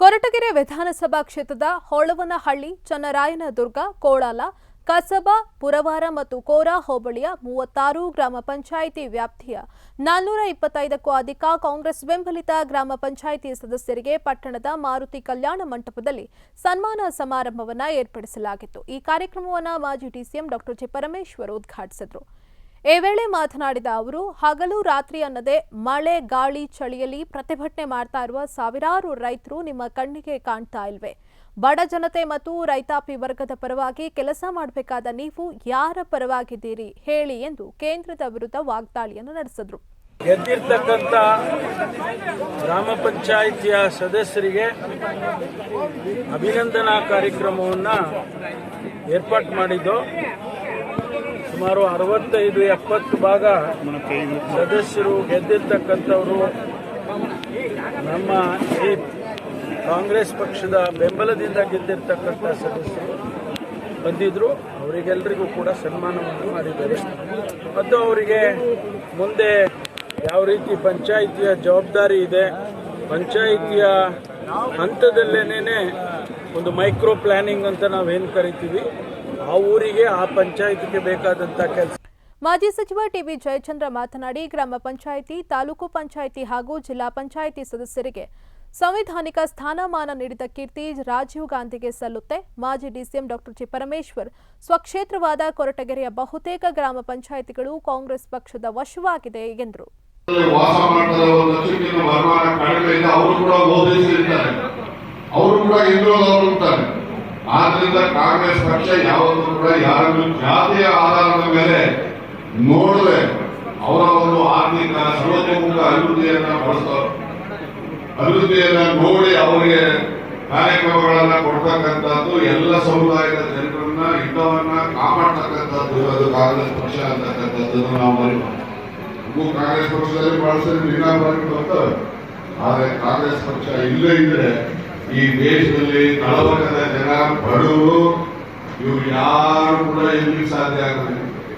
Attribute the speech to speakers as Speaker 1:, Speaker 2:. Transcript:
Speaker 1: ಕೊರಟಗೆರೆ ವಿಧಾನಸಭಾ ಕ್ಷೇತ್ರದ ಹೊಳವನಹಳ್ಳಿ, ಚನ್ನರಾಯನದುರ್ಗ, ಕೋಳಾಲ, ಕಸಬಾ, ಪುರವಾರ ಮತ್ತು ಕೋರಾ ಹೋಬಳಿಯ ಮೂವತ್ತಾರು ಗ್ರಾಮ ಪಂಚಾಯಿತಿ ವ್ಯಾಪ್ತಿಯ ನಾನ್ನೂರ ಇಪ್ಪತ್ತೈದಕ್ಕೂ ಅಧಿಕ ಕಾಂಗ್ರೆಸ್ ಬೆಂಬಲಿತ ಗ್ರಾಮ ಪಂಚಾಯಿತಿ ಸದಸ್ಯರಿಗೆ ಪಟ್ಟಣದ ಮಾರುತಿ ಕಲ್ಯಾಣ ಮಂಟಪದಲ್ಲಿ ಸನ್ಮಾನ ಸಮಾರಂಭವನ್ನು ಏರ್ಪಡಿಸಲಾಗಿತ್ತು. ಈ ಕಾರ್ಯಕ್ರಮವನ್ನು ಮಾಜಿ ಡಿಸಿಎಂ ಡಾಕ್ಟರ್ ಜಿ ಪರಮೇಶ್ವರ್ ಉದ್ಘಾಟಿಸಿದರು. ಈ ವೇಳೆ ಮಾತನಾಡಿದ ಅವರು, ಹಗಲು ರಾತ್ರಿ ಅನ್ನದೆ ಮಳೆ, ಗಾಳಿ, ಚಳಿಯಲ್ಲಿ ಪ್ರತಿಭಟನೆ ಮಾಡ್ತಾ ಇರುವ ಸಾವಿರಾರು ರೈತರು ನಿಮ್ಮ ಕಣ್ಣಿಗೆ ಕಾಣ್ತಾ ಇಲ್ವೇ? ಬಡ ಜನತೆ ಮತ್ತು ರೈತಾಪಿ ವರ್ಗದ ಪರವಾಗಿ ಕೆಲಸ ಮಾಡಬೇಕಾದ ನೀವು ಯಾರ ಪರವಾಗಿದ್ದೀರಿ? ಹೇಳಿ ಎಂದು ಕೇಂದ್ರದ ವಿರುದ್ಧ ವಾಗ್ದಾಳಿಯನ್ನು ನಡೆಸಿದ್ರು.
Speaker 2: ಗೆದ್ದಿರ್ತಕ್ಕಂಥ ಗ್ರಾಮ ಪಂಚಾಯಿತಿಯ ಸದಸ್ಯರಿಗೆ ಅಭಿನಂದನಾ ಕಾರ್ಯಕ್ರಮವನ್ನು ಏರ್ಪಾಟ್ ಮಾಡಿದ್ದು. ಸುಮಾರು ಅರವತ್ತೈದು, ಎಪ್ಪತ್ತು ಭಾಗ ಸದಸ್ಯರು ಗೆದ್ದಿರ್ತಕ್ಕಂಥವರು. ನಮ್ಮ ಈ ಕಾಂಗ್ರೆಸ್ ಪಕ್ಷದ ಬೆಂಬಲದಿಂದ ಗೆದ್ದಿರ್ತಕ್ಕಂಥ ಸದಸ್ಯರು ಬಂದಿದ್ರು. ಅವರಿಗೆಲ್ಲರಿಗೂ ಕೂಡ ಸನ್ಮಾನವನ್ನು ಮಾಡಿದ್ದಾರೆ. ಮತ್ತು ಅವರಿಗೆ ಮುಂದೆ ಯಾವ ರೀತಿ ಪಂಚಾಯಿತಿಯ ಜವಾಬ್ದಾರಿ ಇದೆ, ಪಂಚಾಯಿತಿಯ ಹಂತದಲ್ಲೇನೆ ಒಂದು ಮೈಕ್ರೋ ಪ್ಲಾನಿಂಗ್ ಅಂತ ನಾವೇನು ಕರಿತೀವಿ? ಆ ಊರಿಗೆ ಆ ಪಂಚಾಯಿತಿಗೆ ಬೇಕಾದಂತ ಕೆಲಸ.
Speaker 1: ಮಾಜಿ ಸಚಿವ ಟಿವಿ ಜಯಚಂದ್ರ ಮಾತನಾಡಿ ಗ್ರಾಮ ಪಂಚಾಯಿತಿ ತಾಲೂಕು ಪಂಚಾಯಿತಿ ಹಾಗೂ ಜಿಲ್ಲಾ ಪಂಚಾಯಿತಿ ಸದಸ್ಯರಿಗೆ ಸಂವಿಧಾನಿಕ ಸ್ಥಾನಮಾನ ನೀಡಿದ ಕೀರ್ತಿ ರಾಜೀವ್ ಗಾಂಧಿಗೆ ಸಲ್ಲುತ್ತೆ. ಮಾಜಿ ಡಿಸಿಎಂ ಡಾಕ್ಟರ್ ಜಿ ಪರಮೇಶ್ವರ್ ಸ್ವಕ್ಷೇತ್ರವಾದ ಕೊರಟಗೆರೆಯ ಬಹುತೇಕ ಗ್ರಾಮ ಪಂಚಾಯಿತಿಗಳು ಕಾಂಗ್ರೆಸ್ ಪಕ್ಷದ ವಶವಾಗಿದೆ ಎಂದರು.
Speaker 3: ಇದೆ ಅವರು ಕೂಡ ಬೋಧಿಸಿರ್ತಾರೆ ಅವರು ಕೂಡ ಹಿಂದುಳಿದವರು ಇರ್ತಾರೆ ಆದ್ರಿಂದ ಕಾಂಗ್ರೆಸ್ ಪಕ್ಷ ಯಾವತ್ತೂ ಕೂಡ ಯಾರನ್ನು ಜಾತಿಯ ಆಧಾರದ ಮೇಲೆ ನೋಡದೆ ಅವರ ಒಂದು ಆರ್ಥಿಕ ಸರ್ವತೋಮುಖ ಅಭಿವೃದ್ಧಿಯನ್ನ ಬಳಸ್ತಾರೆ ಅಭಿವೃದ್ಧಿಯನ್ನ ನೋಡಿ ಅವರಿಗೆ ಕಾರ್ಯಕ್ರಮಗಳನ್ನ ಕೊಡ್ತಕ್ಕಂಥದ್ದು ಎಲ್ಲ ಸಮುದಾಯದ ಜನರನ್ನ, ಹಿತವನ್ನ ಕಾಪಾಡ್ತಕ್ಕಂಥದ್ದು ಇರೋದು ಕಾಂಗ್ರೆಸ್ ಪಕ್ಷ ಅಂತಕ್ಕಂಥದ್ದನ್ನು ನಾವು ಬರೀ ಕಾಂಗ್ರೆಸ್ ಪಕ್ಷದಲ್ಲಿ ಬಹಳ ಸರಿ ಬರ್ತವೆ. ಆದ್ರೆ ಕಾಂಗ್ರೆಸ್ ಪಕ್ಷ ಇಲ್ಲೇ ಇದ್ರೆ ಈ ದೇಶದಲ್ಲಿ ತಳವರ್ಗದ ಜನ ಬಡವರು, ಇವ್ರು ಯಾರು ಕೂಡ ಎಲ್ಲಿ ಸಾಧ್ಯ ಆಗೋದಿಲ್ಲ